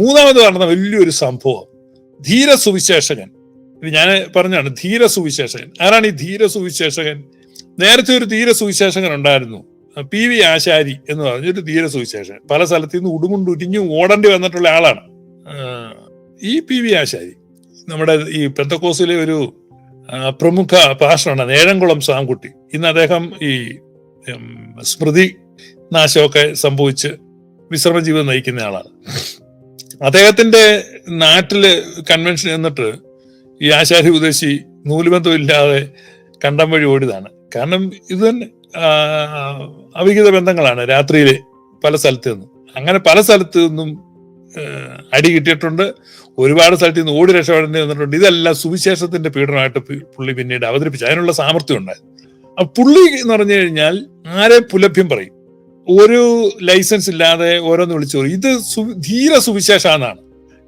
മൂന്നാമത് നടന്ന വലിയൊരു സംഭവം. ധീര സുവിശേഷകൻ ഇത് ഞാൻ പറഞ്ഞാണ് ധീര സുവിശേഷകൻ ആരാണ് ഈ ധീര സുവിശേഷകൻ നേരത്തെ ഒരു ധീര സുവിശേഷകൻ ഉണ്ടായിരുന്നു. പി വി ആശാരി എന്ന് പറഞ്ഞൊരു ധീര സുവിശേഷകൻ പല സ്ഥലത്തു നിന്ന് ഉടുമുണ്ടുരിഞ്ഞു ഓടേണ്ടി വന്നിട്ടുള്ള ആളാണ്. ഈ പി വി ആശാരി. നമ്മുടെ ഈ പെന്തക്കോസിലെ ഒരു പ്രമുഖ പാഷനാണ് നേഴംകുളം സാംകുട്ടി. ഇന്ന് അദ്ദേഹം ഈ സ്മൃതി നാശമൊക്കെ സംഭവിച്ച് വിശ്രമ ജീവിതം നയിക്കുന്ന ആളാണ്. അദ്ദേഹത്തിന്റെ നാട്ടിൽ കൺവെൻഷൻ എന്നിട്ട് ഈ ആശാരി ഉദ്ദേശി നൂലുബന്ധം ഇല്ലാതെ കണ്ടം വഴി ഓടിയതാണ്. കാരണം ഇത് അവിഹിത ബന്ധങ്ങളാണ് രാത്രിയിലെ പല സ്ഥലത്ത് നിന്നും. അങ്ങനെ പല സ്ഥലത്ത് നിന്നും അടി കിട്ടിയിട്ടുണ്ട്. ഒരുപാട് സ്ഥലത്ത് നിന്ന് ഓടി രക്ഷപ്പെടേണ്ടി വന്നിട്ടുണ്ട്. ഇതെല്ലാം സുവിശേഷത്തിന്റെ പീഡനമായിട്ട് പുള്ളി പിന്നീട് അവതരിപ്പിച്ചു. അതിനുള്ള സാമർഥ്യം ഉണ്ടായി. പുള്ളി എന്ന് പറഞ്ഞു കഴിഞ്ഞാൽ ആരെ പുലഭ്യം പറയും? ഒരു ലൈസൻസ് ഇല്ലാതെ ഓരോന്ന് വിളിച്ചു പറയും. ഇത് ധീര സുവിശേഷാന്നാണ്.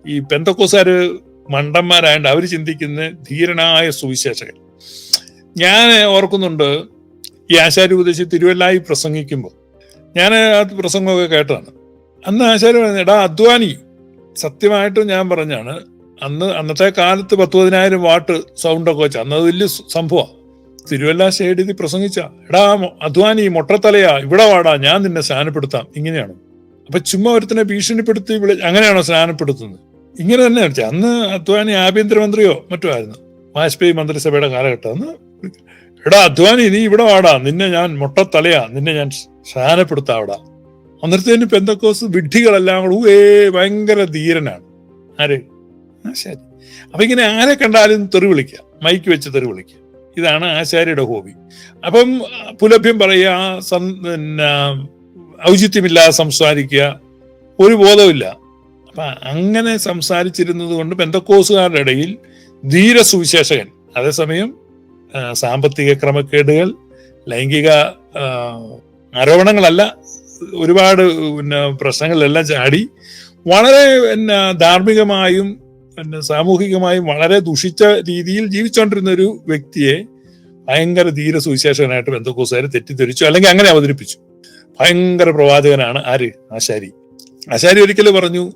ഈ പെന്തക്കോസാര് മണ്ടന്മാരായണ്ട് അവർ ചിന്തിക്കുന്ന ധീരനായ സുവിശേഷകൻ. ഞാൻ ഓർക്കുന്നുണ്ട് ഈ ആശാരി ഉപദേശി തിരുവല്ലായി പ്രസംഗിക്കുമ്പോൾ. ഞാൻ ആ പ്രസംഗമൊക്കെ കേട്ടതാണ്. അന്ന് ആശാരി പറഞ്ഞു എടാ അധ്വാനി സത്യമായിട്ടും ഞാൻ പറഞ്ഞാണ് അന്ന് അന്നത്തെ കാലത്ത് പത്ത് പതിനായിരം വാട്ട് സൗണ്ടൊക്കെ ഒക്കെ അന്ന് അത് വലിയ സംഭവം തിരുവല്ല സ്റ്റേഡിയത്തിൽ പ്രസംഗിച്ച എടാ അധ്വാനി മൊട്ടത്തലയാ ഇവിടെ വാടാ ഞാൻ നിന്നെ സ്നാനപ്പെടുത്താം. ഇങ്ങനെയാണ്. അപ്പൊ ചുമ്മാ ഒരുത്തിനെ ഭീഷണിപ്പെടുത്തി വിളി അങ്ങനെയാണോ സ്നാനപ്പെടുത്തുന്നത്? ഇങ്ങനെ തന്നെ അന്ന് അധ്വാനി ആഭ്യന്തരമന്ത്രിയോ മറ്റോ ആയിരുന്നു. വാജ്പേയി മന്ത്രിസഭയുടെ കാലഘട്ടം. അന്ന് എടാ അധ്വാനി നീ ഇവിടെ വാടാ നിന്നെ ഞാൻ മൊട്ടത്തലയാ നിന്നെ ഞാൻ സ്നാനപ്പെടുത്താം അവിടെ. അന്നേരത്തേന് പെന്തക്കോസ് വിഡ്ഢികളെല്ലാം കൂടെ ഊ, ഏ ഭയങ്കര ധീരനാണ്. ആര്? ശരി. അപ്പൊ ഇങ്ങനെ ആരെ കണ്ടാലും തെറി വിളിക്കുക മൈക്ക് വെച്ച് തെറി വിളിക്കുക ഇതാണ് ആശാരിയുടെ ഹോബി. അപ്പം പുലഭ്യം പറയുക പിന്നെ ഔചിത്യമില്ലാതെ സംസാരിക്കുക ഒരു ബോധമില്ല അപ്പൊ അങ്ങനെ സംസാരിച്ചിരുന്നത് കൊണ്ട് പെന്തക്കോസുകാരുടെ ഇടയിൽ ധീര സുവിശേഷകൻ അതേസമയം സാമ്പത്തിക ക്രമക്കേടുകൾ ലൈംഗിക ആരോപണങ്ങളല്ല ഒരുപാട് പിന്നെ പ്രശ്നങ്ങളിലെല്ലാം ചാടി വളരെ പിന്നെ ധാർമ്മികമായും പിന്നെ സാമൂഹികമായും വളരെ ദുഷിച്ച രീതിയിൽ ജീവിച്ചുകൊണ്ടിരുന്ന ഒരു വ്യക്തിയെ ഭയങ്കര ധീര സുവിശേഷകനായിട്ട് ബന്ധുക്കൂസുകാർ തെറ്റിദ്ധരിച്ചു അല്ലെങ്കിൽ അങ്ങനെ അവതരിപ്പിച്ചു. ഭയങ്കര പ്രവാചകനാണ് ആര്? ആശാരി. ആശാരി ഒരിക്കലും പറഞ്ഞു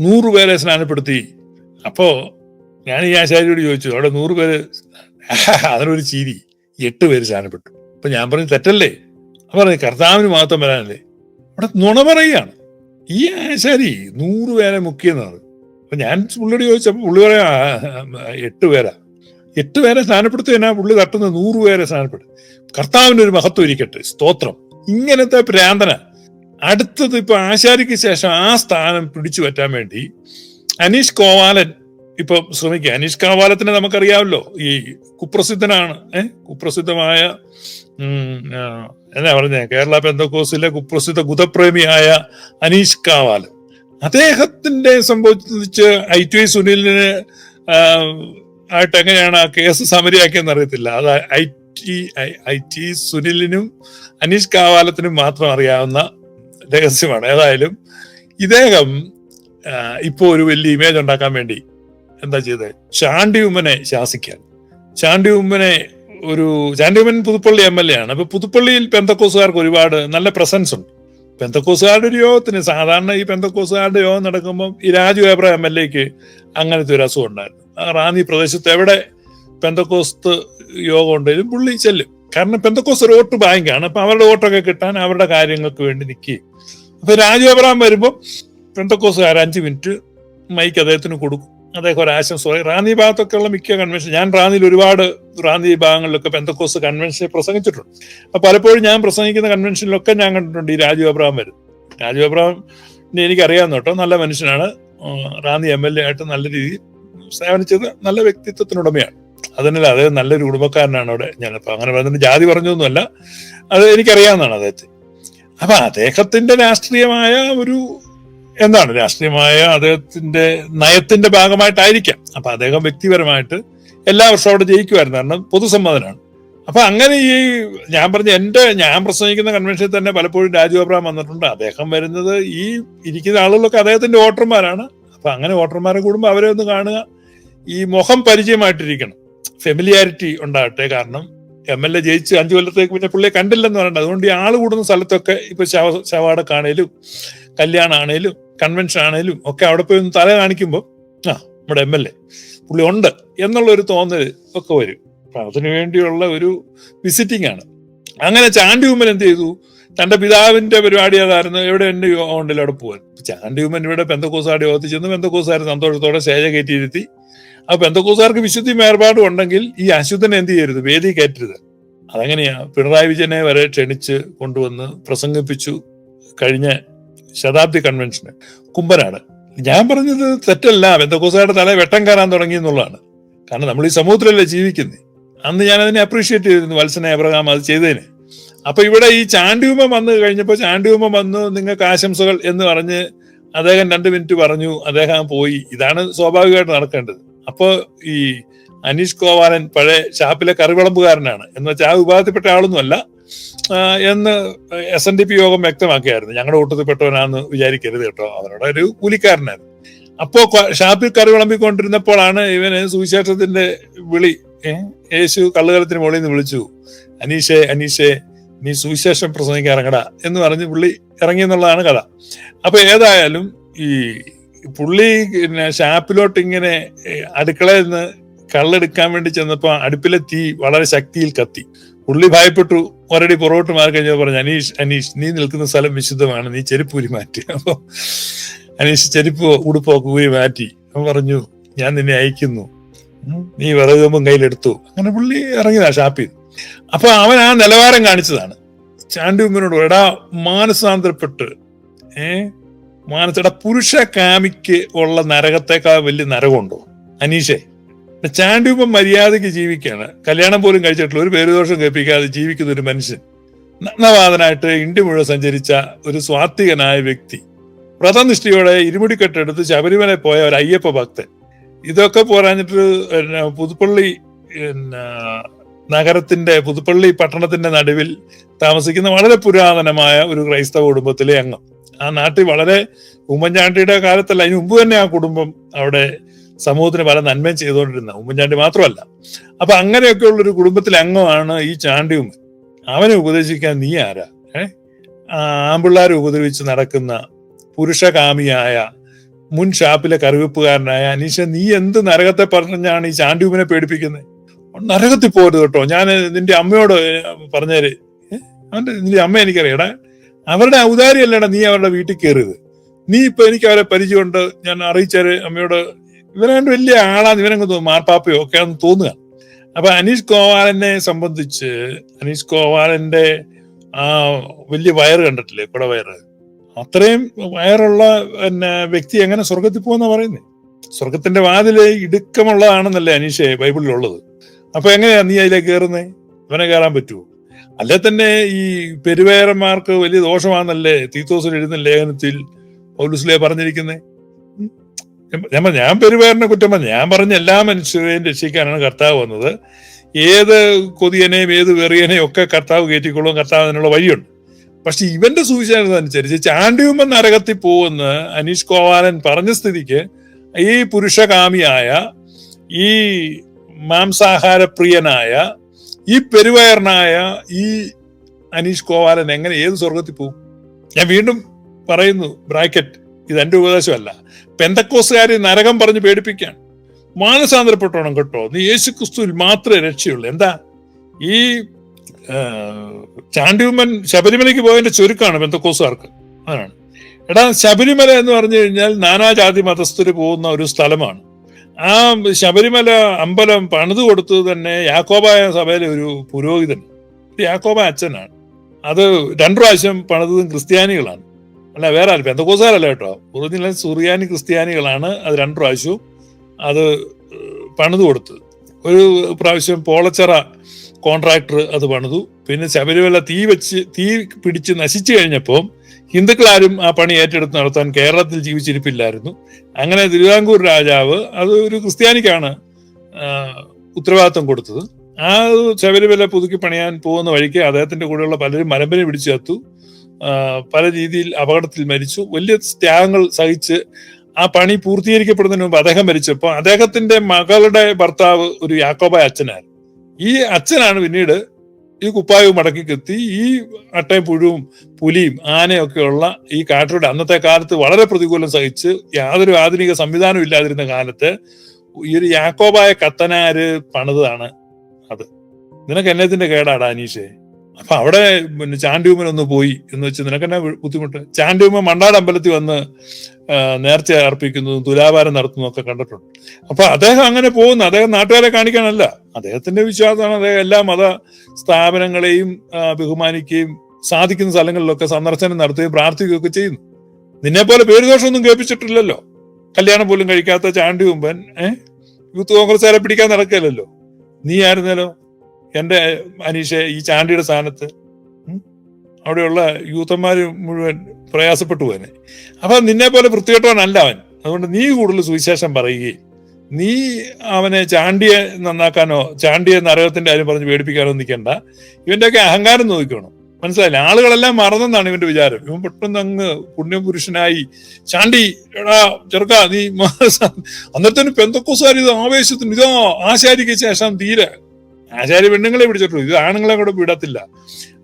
നൂറു പേരെ സ്നാനപ്പെടുത്തി. അപ്പോ ഞാൻ ഈ ആശാരിയോട് ചോദിച്ചു അവിടെ നൂറ് പേര് അതിനൊരു ചീരി. എട്ട് പേര് സ്നാനപ്പെട്ടു. അപ്പൊ ഞാൻ പറഞ്ഞു തെറ്റല്ലേ? അപ്പൊ പറഞ്ഞു കർത്താവിന് മാത്രം വരാനല്ലേ. അവിടെ നുണ പറയുകയാണ്. ഈ ആശാരി നൂറ് പേരെ മുക്കിയെന്നാണ്. അപ്പൊ ഞാൻ പുള്ളിയോട് ചോദിച്ചപ്പോ പുള്ളി പറയാ "ആ, എട്ട് പേരാ. എട്ട് പേരെ സ്നാനപ്പെടുത്തി എന്നാ പുള്ളി തട്ടുന്ന നൂറ് പേരെ സ്നാനപ്പെടും കർത്താവിന്റെ ഒരു മഹത്വം ഇരിക്കട്ടെ സ്തോത്രം. ഇങ്ങനത്തെ പ്രാന്തന അടുത്തത് ഇപ്പൊ ആശാരിക്ക് ശേഷം ആ സ്ഥാനം പിടിച്ചു പറ്റാൻ വേണ്ടി അനീഷ് കോവാലൻ ഇപ്പൊ ശ്രമിക്കുക അനീഷ് കോവാലത്തിനെ നമുക്കറിയാമല്ലോ ഈ കുപ്രസിദ്ധനാണ്. ഏഹ് കുപ്രസിദ്ധമായ എന്നാ പറഞ്ഞ? കേരള പെന്തക്കോസിലെ കുപ്രസിദ്ധ ഗുതപ്രേമിയായ അനീഷ് കാവാലൻ. അദ്ദേഹത്തിന്റെ സംബന്ധിച്ച് ഐ ടി ഐ സുനിലിന് ആയിട്ട് എങ്ങനെയാണ് ആ കേസ് സമരിയാക്കിയെന്ന് അറിയത്തില്ല. അത് ഐ ടി ഐ ടി സുനിലിനും അനീഷ് കാവാലത്തിനും മാത്രം അറിയാവുന്ന രഹസ്യമാണ്. ഏതായാലും ഇദ്ദേഹം ഇപ്പോൾ ഇപ്പോ ഒരു വലിയ ഇമേജ് ഉണ്ടാക്കാൻ വേണ്ടി എന്താ ചെയ്തത് ചാണ്ടി ഉമ്മനെ ശാസിക്കാൻ. ചാണ്ടി ഉമ്മനെ ഒരു Chandy Oommen Puthuppally M L A ആണ്. അപ്പൊ പുതുപ്പള്ളിയിൽ പെന്തക്കോസുകാർക്ക് ഒരുപാട് നല്ല പ്രസൻസ് ഉണ്ട്. പെന്തക്കോസുകാരുടെ ഒരു യോഗത്തിന് സാധാരണ ഈ പെന്തക്കോസുകാരുടെ യോഗം നടക്കുമ്പോൾ ഈ രാജു ഏബ്ര എം എൽ എക്ക് അങ്ങനത്തെ ഒരു അസുഖം ഉണ്ടായിരുന്നു. ആ റാന്നി പ്രദേശത്ത് എവിടെ പെന്തക്കോസ്ത് യോഗം ഉണ്ടെങ്കിലും പുള്ളി ചെല്ലും. കാരണം പെന്തക്കോസ് ഒരു വോട്ട് ബാങ്കാണ്. അപ്പൊ അവരുടെ വോട്ടൊക്കെ കിട്ടാൻ അവരുടെ കാര്യങ്ങൾക്ക് വേണ്ടി നിൽക്കുകയും. അപ്പൊ രാജു ഏബ്രഹാം വരുമ്പോൾ പെന്തക്കോസുകാർ അഞ്ച് മിനിറ്റ് മൈക്ക് അദ്ദേഹത്തിന് കൊടുക്കും. അദ്ദേഹം ഒരു പറയും റാന്നി ഭാഗത്തൊക്കെയുള്ള മിക്ക കൺവെൻഷൻ ഞാൻ റാന്നിയിൽ ഒരുപാട് റാന്നി ഭാഗങ്ങളിലൊക്കെ പെന്തക്കോസ് കൺവെൻഷനിൽ പ്രസംഗിച്ചിട്ടുണ്ട്. അപ്പൊ പലപ്പോഴും ഞാൻ പ്രസംഗിക്കുന്ന കൺവെൻഷനിലൊക്കെ ഞാൻ കണ്ടിട്ടുണ്ട് ഈ രാജു അബ്രഹാം വരും. രാജു അബ്രഹാം എനിക്കറിയാവുന്ന കേട്ടോ. നല്ല മനുഷ്യനാണ്. റാന്നി എം എൽ എ ആയിട്ട് നല്ല രീതിയിൽ സേവനിച്ചത് നല്ല വ്യക്തിത്വത്തിനുടമയാണ് അതിനല്ല അദ്ദേഹം നല്ലൊരു കുടുംബക്കാരനാണ് അവിടെ. ഞാനിപ്പോ അങ്ങനെ പറഞ്ഞിട്ട് ജാതി പറഞ്ഞൊന്നുമല്ല. അത് എനിക്കറിയാവുന്നതാണ് അദ്ദേഹത്തെ. അപ്പൊ അദ്ദേഹത്തിന്റെ രാഷ്ട്രീയമായ ഒരു എന്താണ് രാഷ്ട്രീയമായ അദ്ദേഹത്തിന്റെ നയത്തിന്റെ ഭാഗമായിട്ടായിരിക്കാം. അപ്പൊ അദ്ദേഹം വ്യക്തിപരമായിട്ട് എല്ലാ വർഷവും അവിടെ ജയിക്കുമായിരുന്നു. കാരണം പൊതുസമ്മതനാണ്. അപ്പൊ അങ്ങനെ ഈ ഞാൻ പറഞ്ഞ എന്റെ ഞാൻ പ്രസംഗിക്കുന്ന കൺവെൻഷനിൽ തന്നെ പലപ്പോഴും രാജു അബ്രഹാം വന്നിട്ടുണ്ട്. അദ്ദേഹം വരുന്നത് ഈ ഇരിക്കുന്ന ആളുകളൊക്കെ അദ്ദേഹത്തിന്റെ വോട്ടർമാരാണ്. അപ്പൊ അങ്ങനെ വോട്ടർമാരെ കൂടുമ്പോൾ അവരെ ഒന്ന് കാണുക. ഈ മുഖം പരിചയമായിട്ടിരിക്കണം. ഫെമിലിയാരിറ്റി ഉണ്ടാകട്ടെ. കാരണം എം എൽ എ ജയിച്ച് അഞ്ചു കൊല്ലത്തേക്ക് പിന്നെ പുള്ളിയെ കണ്ടില്ലെന്ന് പറയണ്ട അതുകൊണ്ട് ഈ ആൾ കൂടുന്ന സ്ഥലത്തൊക്കെ ഇപ്പൊ ശവ ശവാട കല്യാണാണേലും കൺവെൻഷൻ ആണേലും ഒക്കെ അവിടെ പോയി ഒന്ന് തല കാണിക്കുമ്പോൾ ആ നമ്മുടെ എം എൽ എ പുള്ളി ഉണ്ട് എന്നുള്ളൊരു തോന്നൽ ഒക്കെ വരും. അപ്പൊ അതിനു വേണ്ടിയുള്ള ഒരു വിസിറ്റിംഗ് ആണ്. അങ്ങനെ ചാണ്ടി ഉമ്മൻ എന്ത് ചെയ്തു? തന്റെ പിതാവിന്റെ പരിപാടി അതായിരുന്നു. എവിടെ? എന്റെ യോഗമുണ്ടല്ലോ അവിടെ പോകാൻ ചാണ്ടി ഉമ്മൻ ഇവിടെ പെന്തക്കോസാടി യോഗത്തിൽ ചെന്ന് പെന്തക്കോസാർ സന്തോഷത്തോടെ ശേജ കയറ്റിയിരുത്തി. അപ്പൊ പെന്തക്കോസാർക്ക് വിശുദ്ധി മേർപാടും ഉണ്ടെങ്കിൽ ഈ അശുദ്ധനെ എന്ത് ചെയ്യരുത്? വേദി കയറ്റരുത്. അതെങ്ങനെയാ പിണറായി വിജയനെ വരെ ക്ഷണിച്ച് കൊണ്ടുവന്ന് പ്രസംഗിപ്പിച്ചു കഴിഞ്ഞ ശതാബ്ദി കൺവെൻഷന് കുമ്പനാണ് ഞാൻ പറഞ്ഞത് തെറ്റല്ല. ബന്ധക്കോസാരുടെ തല വെട്ടം കയറാൻ തുടങ്ങി എന്നുള്ളതാണ്. കാരണം നമ്മൾ ഈ സമൂഹത്തിലല്ലേ ജീവിക്കുന്നത് അന്ന് ഞാൻ അതിനെ അപ്രീഷിയേറ്റ് ചെയ്തിരുന്നു വത്സന എബ്രഹാം അത് ചെയ്തതിന് അപ്പൊ ഇവിടെ ഈ ചാണ്ടിയുമം വന്നു കഴിഞ്ഞപ്പോൾ ചാണ്ടിയുമം വന്നു നിങ്ങൾക്ക് ആശംസകൾ എന്ന് പറഞ്ഞ് അദ്ദേഹം രണ്ട് മിനിറ്റ് പറഞ്ഞു അദ്ദേഹം പോയി. ഇതാണ് സ്വാഭാവികമായിട്ട് നടക്കേണ്ടത്. അപ്പോ ഈ അനീഷ് ഗോപാലൻ പഴയ ഷാപ്പിലെ കറിവിളമ്പുകാരനാണ്. എന്ന് വെച്ചാൽ ആ വിഭാഗത്തിൽപ്പെട്ട ആളൊന്നുമല്ല. ആ, എന്ന് എസ് എൻ ഡി പി യോഗം വ്യക്തമാക്കിയായിരുന്നു. ഞങ്ങളുടെ കൂട്ടത്തിൽപ്പെട്ടവനാന്ന് വിചാരിക്കരുത് കേട്ടോ. അവരുടെ ഒരു കൂലിക്കാരനായിരുന്നു. അപ്പോ ഷാപ്പിൽ കറി വിളമ്പിക്കൊണ്ടിരുന്നപ്പോഴാണ് ഇവന് സുവിശേഷത്തിന്റെ വിളി യേശു കള്ളുകലത്തിന് മുകളിൽ നിന്ന് വിളിച്ചു. അനീഷേ അനീഷേ നീ സുവിശേഷം പ്രസംഗിക്കാൻ ഇറങ്ങടാ എന്ന് പറഞ്ഞ് പുള്ളി ഇറങ്ങി എന്നുള്ളതാണ് കഥ. അപ്പൊ ഏതായാലും ഈ പുള്ളി പിന്നെ ഷാപ്പിലോട്ട് ഇങ്ങനെ അടുക്കളയിൽ നിന്ന് കള്ളെടുക്കാൻ വേണ്ടി ചെന്നപ്പോ അടുപ്പിലെ തീ വളരെ ശക്തിയിൽ കത്തി. പുള്ളി ഭയപ്പെട്ടു. ഒരടി പുറകോട്ട് മാറി കഴിഞ്ഞപ്പോൾ പറഞ്ഞു അനീഷ് അനീഷ് നീ നിൽക്കുന്ന സ്ഥലം വിശുദ്ധമാണ് നീ ചെരുപ്പ് ഊരി മാറ്റി. അപ്പൊ അനീഷ് ചെരുപ്പ് ഉടുപ്പോ ഒക്കെ ഊരി മാറ്റി. അവൻ പറഞ്ഞു ഞാൻ നിന്നെ അയക്കുന്നു. നീ നീ വിറകുമ്പം കയ്യിലെടുത്തു. അങ്ങനെ പുള്ളി ഇറങ്ങിയതാ ഷാപ്പിൽ. അപ്പൊ അവൻ ആ നിലവാരം കാണിച്ചതാണ്. ചാണ്ടി ഉമ്മനോട് എടാ മാനസാന്തരപ്പെട്ട് ഏ? മാനസ പുരുഷ കാമിക്ക് ഉള്ള നരകത്തേക്കാൾ വലിയ നരകമുണ്ടോ? അനീഷേ ചാണ്ടിയുമ്പം മര്യാദയ്ക്ക് ജീവിക്കുകയാണ് കല്യാണം പോലും കഴിച്ചിട്ടുള്ള ഒരു പേരുദോഷം കേൾപ്പിക്കാതെ ജീവിക്കുന്ന ഒരു മനുഷ്യൻ. നഗ്നവാദനായിട്ട് ഇന്ത്യ മുഴുവൻ സഞ്ചരിച്ച ഒരു സ്വാത്വികനായ വ്യക്തി. വ്രതനിഷ്ഠയോടെ ഇരുമുടിക്കെട്ടെടുത്ത് ശബരിമല പോയ ഒരു അയ്യപ്പ ഭക്തൻ. ഇതൊക്കെ പോരാഞ്ഞിട്ട് പുതുപ്പള്ളി നഗരത്തിന്റെ പുതുപ്പള്ളി പട്ടണത്തിന്റെ നടുവിൽ താമസിക്കുന്ന വളരെ പുരാതനമായ ഒരു ക്രൈസ്തവ കുടുംബത്തിലെ അംഗം. ആ നാട്ടിൽ വളരെ ഉമ്മൻചാണ്ടിയുടെ കാലത്തല്ല അതിന് മുമ്പ് തന്നെ ആ കുടുംബം അവിടെ സമൂഹത്തിന് പല നന്മയും ചെയ്തുകൊണ്ടിരുന്ന ഉമ്മൻചാണ്ടി മാത്രമല്ല. അപ്പൊ അങ്ങനെയൊക്കെ ഉള്ളൊരു കുടുംബത്തിലെ അംഗമാണ് ഈ ചാണ്ടി ഉമ്മൻ അവനെ ഉപദേശിക്കാൻ നീ ആരാ? ഏ? ആമ്പിള്ളാരെ ഉപദ്രവിച്ച് നടക്കുന്ന പുരുഷകാമിയായ മുൻ ഷാപ്പിലെ കറിവെപ്പുകാരനായ അനീഷ നീ എന്ത് നരകത്തെ പറഞ്ഞാണ് ഈ ചാണ്ടിയുമിനെ പേടിപ്പിക്കുന്നത് നരകത്തിൽ പോരുത് കേട്ടോ. ഞാൻ നിന്റെ അമ്മയോട് പറഞ്ഞേര്? അവന്റെ നിന്റെ അമ്മ എനിക്കറിയടാ അവരുടെ ഔദാര്യമല്ലടാ നീ അവരുടെ വീട്ടിൽ കയറിയത്? നീ ഇപ്പൊ എനിക്ക് അവരെ പരിചയമുണ്ട്. ഞാൻ അറിയിച്ചാൽ അമ്മയോട്. ഇവരാണ്ട് വലിയ ആളാന്ന് ഇവരങ്ങ് മാർപ്പാപ്പയോ ഒക്കെ ആണെന്ന് തോന്നുക. അപ്പൊ അനീഷ് ഗോവാലനെ സംബന്ധിച്ച് അനീഷ് ഗോവാലന്റെ ആ വലിയ വയറ് കണ്ടിട്ടില്ലേ? കുട വയറ് അത്രയും വയറുള്ള പിന്നെ വ്യക്തി എങ്ങനെ സ്വർഗത്തിൽ പോകുന്ന പറയുന്നത് സ്വർഗത്തിന്റെ വാതിൽ ഇടുക്കമുള്ളതാണെന്നല്ലേ അനീഷെ ബൈബിളിലുള്ളത്. അപ്പൊ എങ്ങനെയാ നീ അതിലേക്ക് കയറുന്നേ? ഇവനെ കയറാൻ പറ്റുമോ അല്ലെ തന്നെ ഈ പെരുവേരന്മാർക്ക് വലിയ ദോഷമാണെന്നല്ലേ തീത്തോസിൽ എഴുതുന്ന ലേഖനത്തിൽ പൗലുസിലെ പറഞ്ഞിരിക്കുന്നേ. ഞാൻ ഞാൻ പെരുവേറിനെ കുറ്റം പറഞ്ഞു ഞാൻ പറഞ്ഞ എല്ലാ മനുഷ്യരെയും രക്ഷിക്കാനാണ് കർത്താവ് വന്നത്. ഏത് കൊതിയനെയും ഏത് വെറിയനെയും ഒക്കെ കർത്താവ് കയറ്റിക്കൊള്ളും കർത്താവ് അതിനുള്ള വഴിയുണ്ട്. പക്ഷെ ഇവന്റെ സുവിശേഷം ചാണ്ടിയുമ്പം നരകത്തിൽ പോകുന്ന അനീഷ് ഗോപാലൻ പറഞ്ഞ സ്ഥിതിക്ക് ഈ പുരുഷകാമിയായ ഈ മാംസാഹാരപ്രിയനായ ഈ പെരുവയറിനായ ഈ അനീഷ് ഗോപാലൻ എങ്ങനെ ഏത് സ്വർഗത്തിൽ പോകും? ഞാൻ വീണ്ടും പറയുന്നു ബ്രാക്കറ്റ്. ഇത് എന്റെ ഉപദേശമല്ല. പെന്തക്കോസുകാരെ നരകം പറഞ്ഞ് പേടിപ്പിക്കാൻ. മാനസാന്തരപ്പെട്ടോണം കേട്ടോ. നീ യേശു ക്രിസ്തുവിൽ മാത്രമേ രക്ഷയുള്ളൂ. എന്താ? ഈ ചാണ്ടിയുമ്മൻ ശബരിമലയ്ക്ക് പോയതിന്റെ ചുരുക്കാണ് പെന്തക്കോസുകാർക്ക് അതാണ്. എടാ ശബരിമല എന്ന് പറഞ്ഞു കഴിഞ്ഞാൽ നാനാജാതി മതസ്ഥർ പോകുന്ന ഒരു സ്ഥലമാണ്. ആ ശബരിമല അമ്പലം പണിതു കൊടുത്തത് തന്നെ യാക്കോബായ സഭയിലെ ഒരു പുരോഹിതൻ. യാക്കോബ അച്ഛനാണ്. അത് രണ്ടു പ്രാവശ്യം പണിതതും ക്രിസ്ത്യാനികളാണ്. അല്ല വേറെ ആരും പെന്തക്കോസുകാരല്ല കേട്ടോ. ഒറിജിനൽ സുറിയാനി ക്രിസ്ത്യാനികളാണ് അത് രണ്ടു പ്രാവശ്യവും അത് പണിതു കൊടുത്തത് ഒരു പ്രാവശ്യം പോളച്ചറ കോൺട്രാക്ടർ അത് പണിതു. പിന്നെ ശബരിമല തീ വെച്ച് തീ പിടിച്ച് നശിച്ചു കഴിഞ്ഞപ്പോൾ ഹിന്ദുക്കളാരും ആ പണി ഏറ്റെടുത്ത് നടത്താൻ കേരളത്തിൽ ജീവിച്ചിരിപ്പില്ലായിരുന്നു. അങ്ങനെ തിരുവിതാംകൂർ രാജാവ് അത് ഒരു ക്രിസ്ത്യാനിക്കാണ് ഉത്തരവാദിത്വം കൊടുത്തത്. ആ ശബരിമല പുതുക്കി പണിയാൻ പോകുന്ന വഴിക്ക് അദ്ദേഹത്തിന്റെ കൂടെയുള്ള പലരും മലമ്പനെ പിടിച്ചു കത്തു ആ, പല രീതിയിൽ അപകടത്തിൽ മരിച്ചു. വലിയ ത്യാഗങ്ങൾ സഹിച്ച് ആ പണി പൂർത്തീകരിക്കപ്പെടുന്നതിന് മുമ്പ് അദ്ദേഹം മരിച്ചപ്പോൾ അദ്ദേഹത്തിന്റെ മകളുടെ ഭർത്താവ് ഒരു യാക്കോബായ അച്ഛനായിരുന്നു. ഈ അച്ഛനാണ് പിന്നീട് ഈ കുപ്പായവും മടക്കി കെത്തി ഈ അട്ടയും പുഴുവും പുലിയും ആനയൊക്കെയുള്ള ഈ കാട്ടിലൂടെ അന്നത്തെ കാലത്ത് വളരെ പ്രതികൂലം സഹിച്ച് യാതൊരു ആധുനിക സംവിധാനവും ഇല്ലാതിരുന്ന കാലത്ത് ഈ ഒരു യാക്കോബായ കത്തനാര് പണിതാണ് അത്. നിനക്ക് എന്നതിന്റെ കേടാടാ അനീഷേ? അപ്പൊ അവിടെ പിന്നെ ചാണ്ടിയുമ്മൻ ഒന്ന് പോയി എന്ന് വെച്ച് നിനക്ക് എന്നാ ബുദ്ധിമുട്ട്? ചാണ്ടിയുമ്മ മണ്ണാട് അമ്പലത്തിൽ വന്ന് നേർച്ച അർപ്പിക്കുന്നതും തുലാഭാരം നടത്തുന്നതും ഒക്കെ കണ്ടിട്ടുണ്ട്. അപ്പൊ അദ്ദേഹം അങ്ങനെ പോകുന്നു. അദ്ദേഹം നാട്ടുകാരെ കാണിക്കാനല്ല. അദ്ദേഹത്തിന്റെ വിശ്വാസമാണ് അദ്ദേഹം എല്ലാ മത സ്ഥാപനങ്ങളെയും ബഹുമാനിക്കുകയും സാധിക്കുന്ന സ്ഥലങ്ങളിലൊക്കെ സന്ദർശനം നടത്തുകയും പ്രാർത്ഥിക്കുകയൊക്കെ ചെയ്യുന്നു. നിന്നെ പോലെ പേരുദോഷമൊന്നും കേൾപ്പിച്ചിട്ടില്ലല്ലോ. കല്യാണം പോലും കഴിക്കാത്ത ചാണ്ടി മുമ്പൻ ഏഹ് യൂത്ത് കോൺഗ്രസ്സുകാരെ പിടിക്കാൻ നടക്കില്ലല്ലോ നീ ആയിരുന്നല്ലോ? എന്റെ അനീഷ ഈ ചാണ്ടിയുടെ സ്ഥാനത്ത് അവിടെയുള്ള യൂത്തന്മാർ മുഴുവൻ പ്രയാസപ്പെട്ടു പോനെ അപ്പൊ നിന്നെ പോലെ വൃത്തികെട്ടവനല്ല അവൻ. അതുകൊണ്ട് നീ കൂടുതൽ സുവിശേഷം പറയുകയും നീ അവനെ ചാണ്ടിയെ നന്നാക്കാനോ ചാണ്ടിയെ നരകത്തിന്റെ കാര്യം പറഞ്ഞ് പേടിപ്പിക്കാനോ നിൽക്കണ്ട. ഇവന്റെയൊക്കെ അഹങ്കാരം നോക്കണം മനസ്സിലായില്ല? ആളുകളെല്ലാം മറന്നെന്നാണ് ഇവന്റെ വിചാരം. ഇവൻ പെട്ടെന്ന് അങ്ങ് പുണ്യപുരുഷനായി ചാണ്ടി എടാ ചെറുക്ക നീ അന്നേരത്തിന് പെന്തക്കോസാരി ആവേശത്തിന് ഇതോ ആശാരിക്ക് ശേഷം തീരെ ആശാരി പെണ്ണുങ്ങളെ പിടിച്ചിട്ടുള്ളൂ. ഇത് ആണുങ്ങളെ കൂടെ വിടത്തില്ല.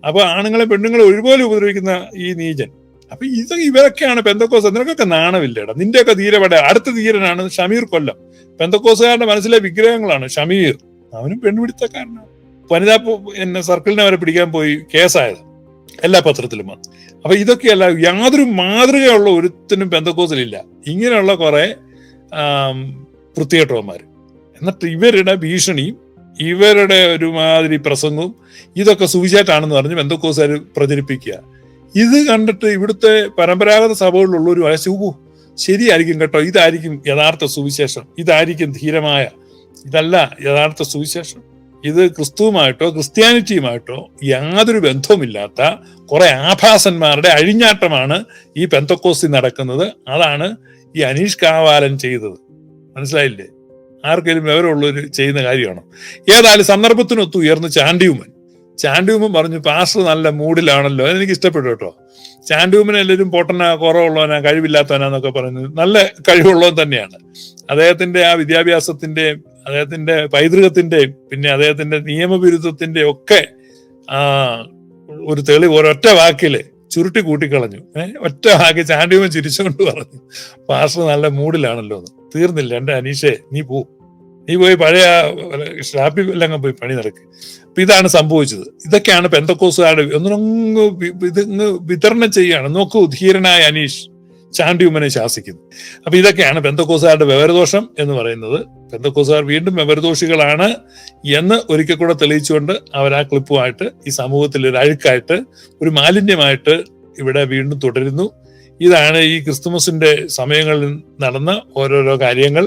അപ്പൊ ആണുങ്ങളെ പെണ്ണുങ്ങളെ ഒരുപോലെ ഉപദ്രവിക്കുന്ന ഈ നീചൻ. അപ്പൊ ഇത് ഇവരൊക്കെയാണ് പെന്തക്കോസ്. നിനക്കൊക്കെ നാണമില്ലേടാ? നിന്റെയൊക്കെ ധീരപട അടുത്ത ധീരനാണ് ഷമീർ കൊല്ലം. പെന്തക്കോസുകാരുടെ മനസ്സിലെ വിഗ്രഹങ്ങളാണ് ഷമീർ. അവനും പെൺപിടുത്തക്കാരനാണ്. വനിതാ എന്നെ സർക്കിളിനെ അവരെ പിടിക്കാൻ പോയി കേസായത്. എല്ലാ പത്രത്തിലും വന്നു. അപ്പൊ ഇതൊക്കെയല്ല യാതൊരു മാതൃകയുള്ള ഒരുത്തിനും പെന്തക്കോസിലില്ല. ഇങ്ങനെയുള്ള കുറെ വൃത്തികെട്ടവന്മാർ എന്നിട്ട് ഇവരുടെ ഭീഷണിയും ഇവരുടെ ഒരുമാതിരി പ്രസംഗവും ഇതൊക്കെ സുവിശേഷാണെന്ന് പറഞ്ഞ് ബന്ധക്കോസുകാർ പ്രചരിപ്പിക്കുക. ഇത് കണ്ടിട്ട് ഇവിടുത്തെ പരമ്പരാഗത സഭകളിലുള്ളൊരു ശുഭു ശരിയായിരിക്കും കേട്ടോ ഇതായിരിക്കും യഥാർത്ഥ സുവിശേഷം ഇതായിരിക്കും ധീരമായ ഇതല്ല യഥാർത്ഥ സുവിശേഷം. ഇത് ക്രിസ്തുവുമായിട്ടോ ക്രിസ്ത്യാനിറ്റിയുമായിട്ടോ യാതൊരു ബന്ധവുമില്ലാത്ത കുറെ ആഭാസന്മാരുടെ അഴിഞ്ഞാട്ടമാണ് ഈ പെന്തക്കോസ്തി നടക്കുന്നത്. അതാണ് ഈ അനീഷ് കാവാലൻ ചെയ്തത്. മനസ്സിലായില്ലേ? ആർക്കെങ്കിലും വിവരമുള്ളവർ ചെയ്യുന്ന കാര്യമാണ്? ഏതായാലും സന്ദർഭത്തിനൊത്ത് ഉയർന്ന് ചാണ്ടിയുമൻ ചാണ്ടിയുമൻ പറഞ്ഞു പാസ്റ്റർ നല്ല മൂഡിലാണല്ലോ. എനിക്ക് ഇഷ്ടപ്പെട്ടു കേട്ടോ. ചാണ്ടിയുമൻ എല്ലാവരും പൊട്ടന കുറവുള്ളവനാ കഴിവില്ലാത്തവനാന്നൊക്കെ പറയുന്നത് നല്ല കഴിവുള്ളവൻ തന്നെയാണ്. അദ്ദേഹത്തിന്റെ ആ വിദ്യാഭ്യാസത്തിന്റെ അദ്ദേഹത്തിന്റെ പൈതൃകത്തിന്റെയും പിന്നെ അദ്ദേഹത്തിന്റെ നിയമവിരുദ്ധത്തിന്റെ ഒക്കെ ആ ഒരു തെളിവ് ഒരൊറ്റ വാക്കിൽ ചുരുട്ടി കൂട്ടിക്കളഞ്ഞു. ഏഹ് ഒറ്റ ആകെ ചാണ്ടിയമ്മ ചിരിച്ചുകൊണ്ട് പറഞ്ഞു. പാസ്റ്റർ നല്ല മൂഡിലാണല്ലോ എന്ന്. തീർന്നില്ല എന്റെ അനീഷേ നീ പോ. നീ പോയി പഴയ ഷാപ്പി എല്ലാം പോയി പണി നടക്ക്. അപ്പൊ ഇതാണ് സംഭവിച്ചത്. ഇതൊക്കെയാണ് പെന്തക്കോസുകാരുടെ ഒന്നിനൊന്ന് വിതരണം ചെയ്യാണ്. നോക്കൂ ധീരനായ അനീഷ്. ചാണ്ടിയുമ്മനെ ശാസിക്കുന്നു. അപ്പൊ ഇതൊക്കെയാണ് പെന്തക്കോസുകാരുടെ വിവരദോഷം എന്ന് പറയുന്നത്. പെന്തക്കോസുകാർ വീണ്ടും വിവരദോഷികളാണ് എന്ന് ഒരിക്കൽ കൂടെ തെളിയിച്ചുകൊണ്ട് അവർ ആ ക്ലിപ്പുമായിട്ട് ഈ സമൂഹത്തിൽ ഒരു അഴുക്കായിട്ട് ഒരു മാലിന്യമായിട്ട് ഇവിടെ വീണ്ടും തുടരുന്നു. ഇതാണ് ഈ ക്രിസ്തുമസിന്റെ സമയങ്ങളിൽ നടന്ന ഓരോരോ കാര്യങ്ങൾ.